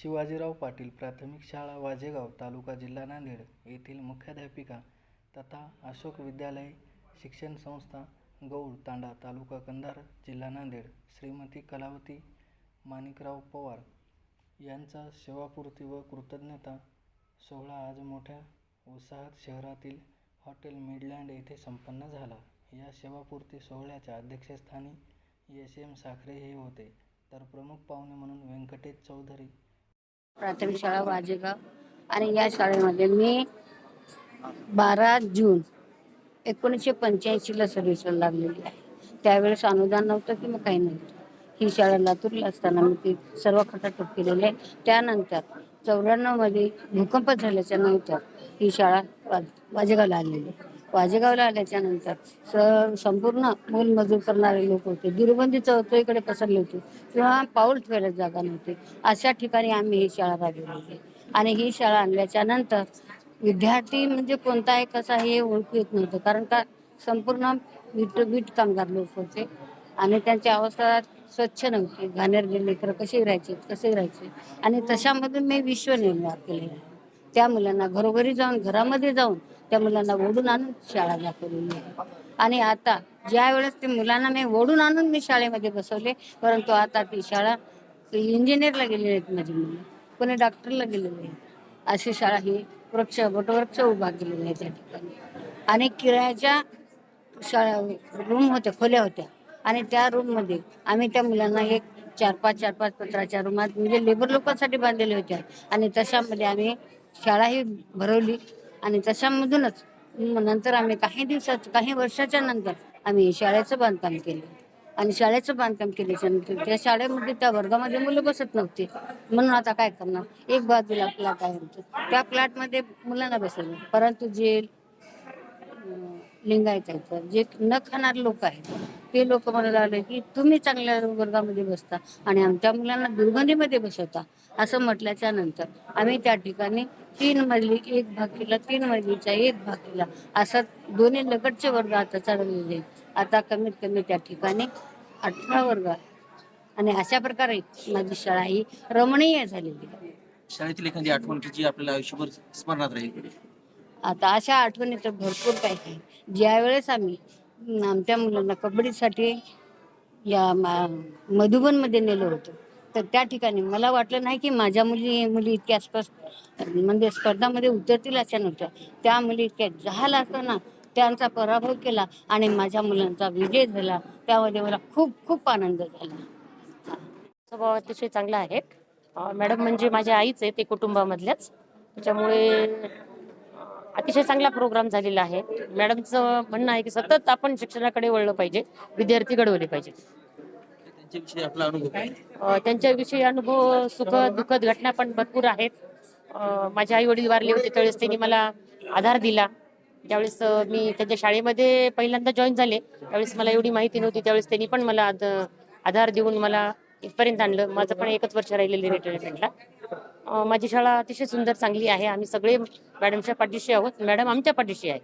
शिवाजीराव पाटील प्राथमिक शाळा वाजेगाव तालुका जिल्हा नांदेड येथील मुख्याध्यापिका तथा अशोक विद्यालय शिक्षण संस्था गौड तांडा तालुका कंधार जिल्हा नांदेड. श्रीमती कलावती माणिकराव पवार यांचा सेवापूर्ती व कृतज्ञता सोहळा आज मोठ्या उत्साहात शहरातील हॉटेल मिडलँड येथे संपन्न झाला. या सेवापूर्ती सोहळ्याच्या अध्यक्षस्थानी एस एम साखरे हे होते. तर प्रमुख पाहुणे म्हणून व्यंकटेश चौधरी प्राथमिक शाळा वाजेगाव आणि या शाळेमध्ये मी बारा जून एकोणीसशे पंच्याऐंशीला सर्व्हिसला लागलेली आहे. त्यावेळेस अनुदान नव्हतं किंवा काही नव्हतं. ही शाळा लातूरला असताना मी ती सर्व खटाटोप केलेले आहे. त्यानंतर चौऱ्याण्णवमध्ये भूकंप झाल्याच्यानंतर ही शाळा वाजेगावला आलेली आहे. वाजेगावला आल्याच्यानंतर स संपूर्ण मोलमजूर करणारे लोक होते. दुर्बंदी चौथीकडे पसरले होते. किंवा पाऊल ठेवायला जागा नव्हती. अशा ठिकाणी आम्ही ही शाळा राबवली होती. आणि ही शाळा आणल्याच्या नंतर विद्यार्थी म्हणजे कोणता आहे कसा हे ओळखू येत नव्हतं. कारण का संपूर्ण बीट वीट कामगार लोक होते. आणि त्यांची अवस्था स्वच्छ नव्हती. घाणेरले लेकरं कसे राहायचे? कसे राहायचे? आणि तशामधून मी विश्व निर्माण केले आहे. त्या मुलांना घरोघरी जाऊन घरामध्ये जाऊन त्या मुलांना ओढून आणून शाळा दाखवलेली आहे. आणि आता ज्या वेळेस ते मुलांना मी ओढून आणून मी शाळेमध्ये बसवले परंतु आता ती शाळा इंजिनियरला गेलेली आहेत माझी मुलं. कोणी डॉक्टरला गेलेली आहेत. अशी शाळा ही वृक्ष वटवृक्ष उभा केलेली आहे त्या ठिकाणी. आणि किरायाच्या शाळा रूम होत्या खोल्या होत्या. आणि त्या रूममध्ये आम्ही त्या मुलांना एक चार पाच चार पाच पत्राच्या रूमात म्हणजे लेबर लोकांसाठी बांधलेल्या होत्या. आणि तशामध्ये आम्ही शाळाही भरवली आणि तशामधूनच नंतर आम्ही काही दिवसात काही वर्षाच्या नंतर आम्ही शाळेचं बांधकाम केलं. आणि शाळेचं बांधकाम केल्याच्यानंतर त्या शाळेमध्ये त्या वर्गामध्ये मुलं बसत नव्हती. म्हणून आता काय करणार? एक बाजूला प्लॉट आहे त्या प्लॉटमध्ये मुलांना बसवलं परंतु जे अं, लिंगायत जे न खाणार लोक आहेत ते लोक म्हणायला लागले की तुम्ही चांगल्या वर्गामध्ये बसता आणि आमच्या मुलांना दुर्गंधीमध्ये बसवता असं म्हटल्याच्या नंतर आम्ही त्या ठिकाणी तीन मजली एक भाग केला तीन मजलीचा एक भाग केला असं दोन्ही लगतचे वर्ग आता चढवलेले आहेत. आता कमीत कमी त्या ठिकाणी अठरा वर्ग आहे आणि अशा प्रकारे माझी शाळा ही रमणीय झालेली आहे. शाळेतील एखादी आठवण की जी आपल्याला आयुष्यभर स्मरणात राहील? आता अशा आठवणी तर भरपूर काही आहे. ज्यावेळेस आम्ही आमच्या मुलांना कबड्डीसाठी या मा- मधुबनमध्ये नेलो होतो तर त्या ठिकाणी मला वाटलं नाही की माझ्या मुली मुली इतक्या स्पष्ट म्हणजे स्पर्धामध्ये उतरतील अशा नव्हत्या. त्या मुली इतक्या जहाल असताना त्यांचा पराभव केला आणि माझ्या मुलांचा विजय झाला. त्यामध्ये मला खूप खूप आनंद झाला. स्वभाव अतिशय चांगला आहे. मॅडम म्हणजे माझ्या आईच आहे ते कुटुंबामधल्याच. त्याच्यामुळे अतिशय चांगला प्रोग्राम झालेला आहे. मॅडमचं म्हणणं आहे की सतत आपण शिक्षणाकडे वळलं पाहिजे. विद्यार्थी घडवले पाहिजे. त्यांच्याविषयी आपला अनुभव काय? अं, त्यांच्याविषयी अनुभव सुख दुःखद घटना पण भरपूर आहेत. अं, माझे आई वडील वारले होते त्यावेळेस त्यांनी मला आधार दिला. त्यावेळेस अं, मी त्यांच्या शाळेमध्ये पहिल्यांदा जॉईन झाले. त्यावेळेस मला एवढी माहिती नव्हती. त्यावेळेस त्यांनी पण मला आध- आधार देऊन मला इथपर्यंत आणलं. माझं पण एकच वर्ष राहिलेलं रिटायरमेंटला माझी शाळा अतिशय सुंदर चांगली आहे. आम्ही सगळे मॅडमच्या पाठीशी आहोत. मॅडम आमच्या पाठीशी आहे.